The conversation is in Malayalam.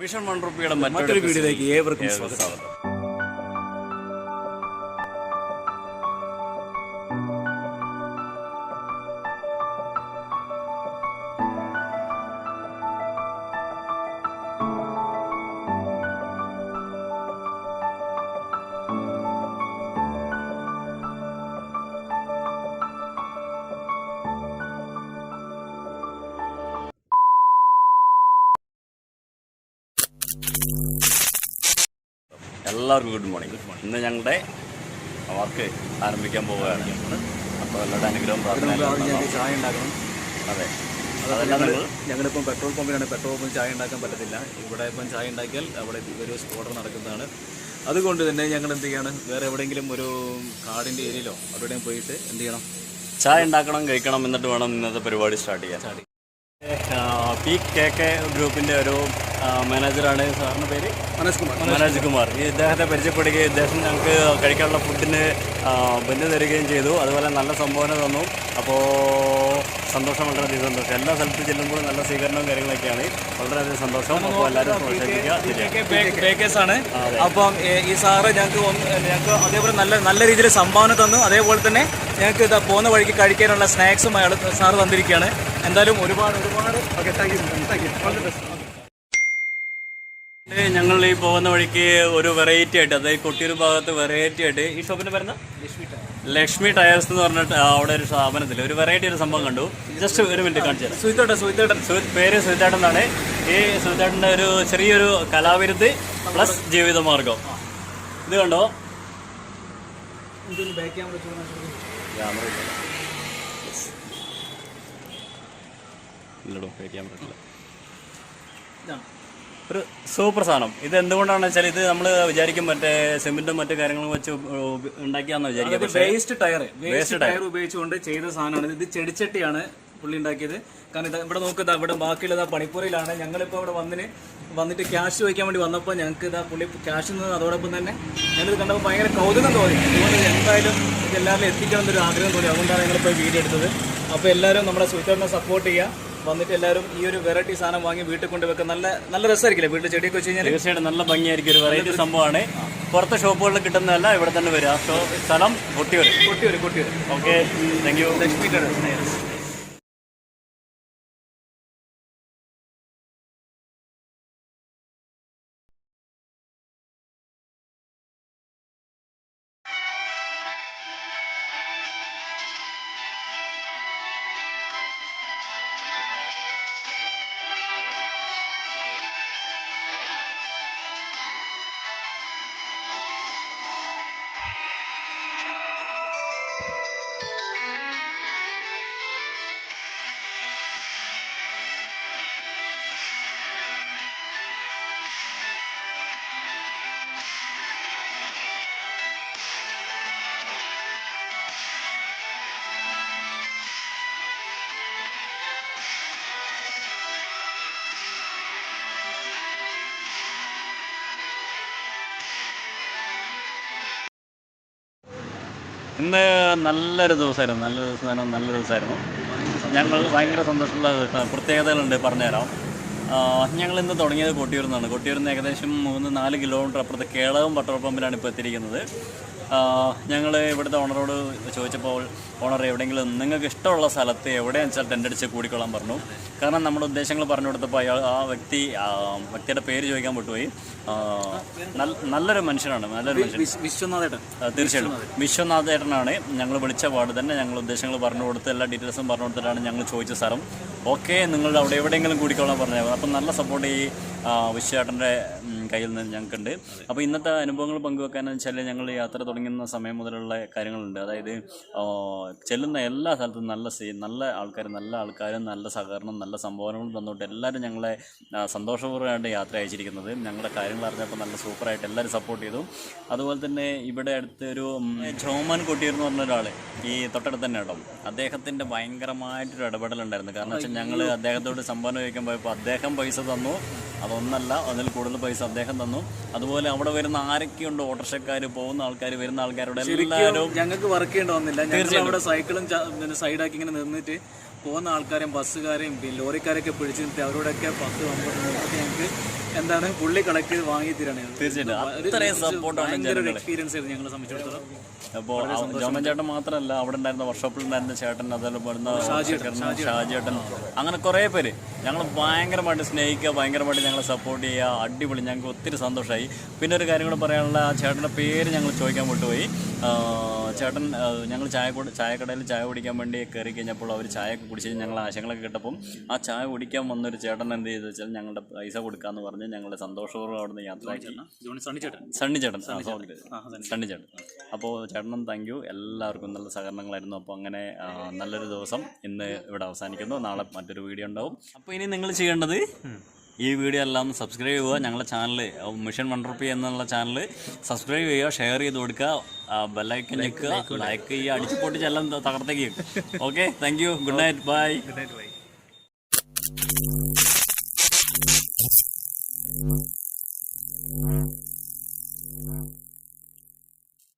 മിഷൻ വൺ റുപ്പിയുടെ മറ്റൊരു വീഡിയോയിലേക്ക് ഏവർക്കും ഏവർക്കും സ്വാഗതം. എല്ലാവർക്കും ഗുഡ് മോർണിംഗ് ഇന്ന് ഞങ്ങളുടെ വർക്ക് ആരംഭിക്കാൻ പോവുകയാണ്. അപ്പോൾ എല്ലാവരുടെ അനുഗ്രഹം ചായ ഉണ്ടാക്കണം. അതെ. ഞങ്ങളിപ്പം പെട്രോൾ പമ്പിലാണ് പെട്രോൾ പമ്പിൽ ചായ ഉണ്ടാക്കാൻ പറ്റത്തില്ല. ഇവിടെ ഇപ്പം ചായ ഉണ്ടാക്കിയാൽ അവിടെ ഒരു സ്ഫോടനം നടക്കുന്നതാണ്. അതുകൊണ്ട് തന്നെ ഞങ്ങൾ എന്ത് ചെയ്യണം? വേറെ എവിടെയെങ്കിലും ഒരു കാടിന്റെ ഏരിയയിലോ അവിടെയും പോയിട്ട് എന്ത് ചെയ്യണം? ചായ ഉണ്ടാക്കണം കഴിക്കണം എന്നിട്ട് വേണം ഇന്നത്തെ പരിപാടി സ്റ്റാർട്ട് ചെയ്യാൻ. പി കെ കെ ഗ്രൂപ്പിന്റെ ഒരു മാനേജറാണ് സാറിന്റെ പേര്? മനോജ് കുമാർ. മനോജ് കുമാർ. ഈ ഇദ്ദേഹത്തെ പരിചയപ്പെടുകയും ഇദ്ദേഹം ഞങ്ങൾക്ക് കഴിക്കാനുള്ള ഫുഡിന് ബന്ധു തരികയും ചെയ്തു. അതുപോലെ നല്ല സംഭാവന തന്നു. അപ്പോൾ സന്തോഷം വളരെയധികം സന്തോഷം. എല്ലാ സ്ഥലത്ത് ചെല്ലുമ്പോഴും നല്ല സ്വീകരണവും കാര്യങ്ങളൊക്കെയാണ്. വളരെയധികം സന്തോഷം. അപ്പോൾ എല്ലാവരും പ്രോത്സാഹിപ്പിക്കുക ശരിയാണ്. ബേക്കേഴ്സ് ആണ്. അപ്പം ഈ സാറ് ഞങ്ങൾക്ക് ഞങ്ങൾക്ക് അതേപോലെ നല്ല നല്ല രീതിയിൽ സംഭാവന തന്നു. അതേപോലെ തന്നെ ഞങ്ങൾക്ക് ഇതാ പോകുന്ന വഴിക്ക് കഴിക്കാനുള്ള സ്നാക്സും അയാൾ സാറ് തന്നിരിക്കുകയാണ്. എന്തായാലും ഒരുപാട് ഒരുപാട്. Okay thank you thank you all the best ഞങ്ങൾ ഈ പോകുന്ന വഴിക്ക് ഒരു വെറൈറ്റി ആയിട്ട് അതായത് കൊട്ടിയൂർ ഭാഗത്ത് വെറൈറ്റി ആയിട്ട് ഈ ഷോപ്പിന്റെ വരുന്ന ലക്ഷ്മി ടയേഴ്സ് എന്ന് പറഞ്ഞിട്ട് അവിടെ ഒരു സ്ഥാപനത്തിൽ ഒരു വെറൈറ്റി ഒരു സംഭവം കണ്ടു. ജസ്റ്റ് ഒരു മിനിറ്റ് കാണിച്ചു തരാം. സുഹിത്തോട്ടെ സുഹൃത്ത് പേര് സുഹിതേട്ടൻ എന്നാണ്. ഈ സുഹിതേട്ടന്റെ ഒരു ചെറിയൊരു കലാവിരുദ്ധി പ്ലസ് ജീവിതമാർഗം. ഇത് കണ്ടോ? ക്യാമറ ഇല്ലടോ ക്യാമറ പറ്റില്ല. ഒരു സൂപ്പർ സാധനം. ഇത് എന്തുകൊണ്ടാണെന്ന് വെച്ചാൽ ഇത് നമ്മൾ വിചാരിക്കും മറ്റേ സിമെന്റും മറ്റു കാര്യങ്ങളും വെച്ച് ഉണ്ടാക്കിയാന്ന് വിചാരിക്കും വേസ്റ്റ് ടയർ വേസ്റ്റ് ടയർ ഉപയോഗിച്ചുകൊണ്ട് ചെയ്ത സാധനമാണ് ഇത്. ചെടിച്ചട്ടിയാണ് പുള്ളി ഉണ്ടാക്കിയത്. കാരണം ഇത് ഇവിടെ നോക്കുക ഇവിടെ ബാക്കിയുള്ളത് ആ പണിപ്പുറയിലാണ് ഞങ്ങളിപ്പോൾ ഇവിടെ വന്നിന് വന്നിട്ട് ക്യാഷ് ചോദിക്കാൻ വേണ്ടി വന്നപ്പോൾ ഞങ്ങൾക്ക് ഇതാ പുള്ളി ക്യാഷ് നിന്ന് അതോടൊപ്പം തന്നെ ഞങ്ങളിത് കണ്ടപ്പോൾ ഭയങ്കര കൗതുകം തോന്നി. അതുകൊണ്ട് എന്തായാലും ഇത് എല്ലാവരും എത്തിക്കണം എന്നൊരു ആഗ്രഹം തോന്നി. അതുകൊണ്ടാണ് ഞങ്ങളിപ്പോൾ വീഡിയോ എടുത്തത്. അപ്പോൾ എല്ലാവരും നമ്മുടെ സുഹൃത്തുക്കളെ സപ്പോർട്ട് ചെയ്യുക. വന്നിട്ട് എല്ലാവരും ഈ ഒരു വെറൈറ്റി സാധനം വാങ്ങി വീട്ടിൽ കൊണ്ടുവെക്കാൻ നല്ല നല്ല രസമായിരിക്കില്ലേ? വീട്ടിൽ ചെടിയൊക്കെ വെച്ച് കഴിഞ്ഞാൽ തീർച്ചയായിട്ടും നല്ല ഭംഗിയായിരിക്കും ഒരു വെറൈറ്റി സംഭവമാണ്. പുറത്തെ ഷോപ്പുകളിൽ കിട്ടുന്നതല്ല ഇവിടെ തന്നെ വരിക ഷോ സ്ഥലം Kottiyoor Kottiyoor Kottiyoor okay thank you Lakshmi ഇന്ന് നല്ലൊരു ദിവസമായിരുന്നു. നല്ല ദിവസമായിരുന്നു നല്ലൊരു ദിവസമായിരുന്നു. ഞങ്ങൾ ഭയങ്കര സന്തോഷമുള്ള. പ്രത്യേകതകളുണ്ട് പറഞ്ഞുതരാം. ഞങ്ങൾ ഇന്ന് തുടങ്ങിയത് കൊട്ടിയൂരിൽ നിന്നാണ്. കൊട്ടിയൂരിൽ നിന്ന് ഏകദേശം മൂന്ന് നാല് കിലോമീറ്റർ അപ്പുറത്ത് കേളവും പെട്രോൾ പമ്പിലാണ് ഇപ്പോൾ എത്തിയിരിക്കുന്നത്. ഞങ്ങൾ ഇവിടുത്തെ ഓണറോട് ചോദിച്ചപ്പോൾ ഓണർ എവിടെയെങ്കിലും നിങ്ങൾക്ക് ഇഷ്ടമുള്ള സ്ഥലത്ത് എവിടെയാണെന്ന് വെച്ചാൽ ടെന്റ് അടിച്ച് കൂടിക്കൊള്ളാൻ പറഞ്ഞു. കാരണം നമ്മുടെ ഉദ്ദേശങ്ങൾ പറഞ്ഞു കൊടുത്തപ്പോൾ അയാൾ ആ വ്യക്തി വ്യക്തിയുടെ പേര് ചോദിക്കാൻ വിട്ടുപോയി നല്ലൊരു മനുഷ്യനാണ് നല്ലൊരു മനുഷ്യൻ. വിശ്വനാഥേട്ടൻ. തീർച്ചയായിട്ടും. വിശ്വനാഥേട്ടനാണ് ഞങ്ങൾ വിളിച്ച പാട് തന്നെ. ഞങ്ങൾ ഉദ്ദേശങ്ങൾ പറഞ്ഞു കൊടുത്ത് എല്ലാ ഡീറ്റെയിൽസും പറഞ്ഞു കൊടുത്തിട്ടാണ് ഞങ്ങൾ ചോദിച്ച സ്ഥലം. ഓക്കെ നിങ്ങൾ അവിടെ എവിടെയെങ്കിലും കൂടിക്കോളാൻ പറഞ്ഞാൽ അപ്പം നല്ല സപ്പോർട്ട് ഈ വിശ്വേട്ടന്റെ കയ്യിൽ നിന്ന് ഞങ്ങൾക്കുണ്ട്. അപ്പോൾ ഇന്നത്തെ അനുഭവങ്ങൾ പങ്കുവെക്കാനെന്ന് വെച്ചാൽ ഞങ്ങൾ യാത്ര തുടങ്ങുന്ന സമയം മുതലുള്ള കാര്യങ്ങളുണ്ട്. അതായത് ചെല്ലുന്ന എല്ലാ സ്ഥലത്തും നല്ല സീ നല്ല ആൾക്കാർ നല്ല ആൾക്കാരും നല്ല സഹകരണം നല്ല സംഭാവനകളും തന്നോട്ട് എല്ലാവരും ഞങ്ങളെ സന്തോഷപൂർവമായിട്ട് യാത്ര അയച്ചിരിക്കുന്നത്. ഞങ്ങളുടെ കാര്യങ്ങൾ അറിഞ്ഞപ്പോൾ നല്ല സൂപ്പറായിട്ട് എല്ലാവരും സപ്പോർട്ട് ചെയ്തു. അതുപോലെ തന്നെ ഇവിടെ അടുത്ത് ഒരു കൊട്ടിയെന്ന് ജോമാൻ കൊട്ടിയൂർ എന്ന് പറഞ്ഞ ഒരാൾ ഈ തൊട്ടടുത്ത് തന്നെ കേട്ടോ അദ്ദേഹത്തിന്റെ ഭയങ്കരമായിട്ടൊരു ഇടപെടലുണ്ടായിരുന്നു. കാരണം വെച്ചാൽ ഞങ്ങൾ അദ്ദേഹത്തോട് സംഭാവന ചോദിക്കാൻ പോയപ്പോൾ അദ്ദേഹം പൈസ തന്നു. അതൊന്നല്ല അതിൽ കൂടുതൽ പൈസ അദ്ദേഹം തന്നു. അതുപോലെ അവിടെ വരുന്ന ആരൊക്കെയുണ്ട് ഓട്ടർഷക്കാർ പോകുന്ന ആൾക്കാർ വരുന്ന ആൾക്കാരോട് എല്ലാവരും ഞങ്ങൾക്ക് വർക്ക് ചെയ്യേണ്ടി വന്നില്ല. ഞങ്ങൾ അവിടെ സൈക്കിളും സൈഡാക്കി ഇങ്ങനെ നിന്നിട്ട് പോകുന്ന ആൾക്കാരെയും ബസ്സുകാരെയും പിന്നെ ലോറിക്കാരെയൊക്കെ പിടിച്ചു നിർത്തി അവരോടൊക്കെ പത്ത് അമ്പത് നോക്കി ഞങ്ങൾക്ക് എന്താണ് പുള്ളി കളക്ട് വാങ്ങി തരാണ് ഭയങ്കര ഒരു എക്സ്പീരിയൻസ് ആയിരുന്നു ഞങ്ങളെ സംബന്ധിച്ചിടത്തോളം. അപ്പോൾ ജോമൻ ചേട്ടൻ മാത്രമല്ല അവിടെ ഉണ്ടായിരുന്ന വർക്ക്ഷോപ്പിൽ ഉണ്ടായിരുന്ന ചേട്ടൻ അതേപോലെ ഷാജേട്ടൻ അങ്ങനെ കുറേ പേര് ഞങ്ങൾ ഭയങ്കരമായിട്ട് സ്നേഹിക്കുക ഭയങ്കരമായിട്ട് ഞങ്ങളെ സപ്പോർട്ട് ചെയ്യുക അടിപൊളി. ഞങ്ങൾക്ക് ഒത്തിരി സന്തോഷമായി പിന്നെ ഒരു കാര്യം കൂടെ പറയാനുള്ള ആ ചേട്ടന്റെ പേര് ഞങ്ങൾ ചോദിക്കാൻ വിട്ടുപോയി. ചേട്ടൻ ഞങ്ങൾ ചായ കൂടി ചായക്കടയിൽ ചായ കുടിക്കാൻ വേണ്ടി കയറി കഴിഞ്ഞപ്പോൾ അവർ ചായയൊക്കെ കുടിച്ച് ഞങ്ങൾ ആശയങ്ങളൊക്കെ കിട്ടപ്പം ആ ചായ കുടിക്കാൻ വന്നൊരു ചേട്ടൻ എന്ത് ചെയ്തു വെച്ചാൽ ഞങ്ങളുടെ പൈസ കൊടുക്കാന്ന് പറഞ്ഞ് ഞങ്ങളുടെ സന്തോഷപൂർവം അവിടെ നിന്ന് യാത്ര ജോണി സണ്ണി ചേട്ടൻ? സണ്ണി. ചേട്ടൻ. അപ്പോൾ ചേട്ടനും താങ്ക് യു. എല്ലാവർക്കും നല്ല സഹകരണങ്ങളായിരുന്നു. അപ്പോൾ അങ്ങനെ നല്ലൊരു ദിവസം ഇന്ന് ഇവിടെ അവസാനിക്കുന്നു. നാളെ മറ്റൊരു വീഡിയോ ഉണ്ടാവും. അപ്പോൾ ഇനി നിങ്ങൾ ചെയ്യേണ്ടത്? ഈ വീഡിയോ എല്ലാം സബ്സ്ക്രൈബ് ചെയ്യുക. ഞങ്ങളുടെ ചാനൽ മിഷൻ വണ്ടർപി എന്നുള്ള ചാനൽ സബ്സ്ക്രൈബ് ചെയ്യുക ഷെയർ ചെയ്ത് കൊടുക്കുക ബെല്ലൈക്കൻ ഞെക്കുക ലൈക്ക് ചെയ്യുക അടിച്ചു പൊട്ടിച്ച് എല്ലാം തകർത്തേക്ക് okay thank you good night bye good night bye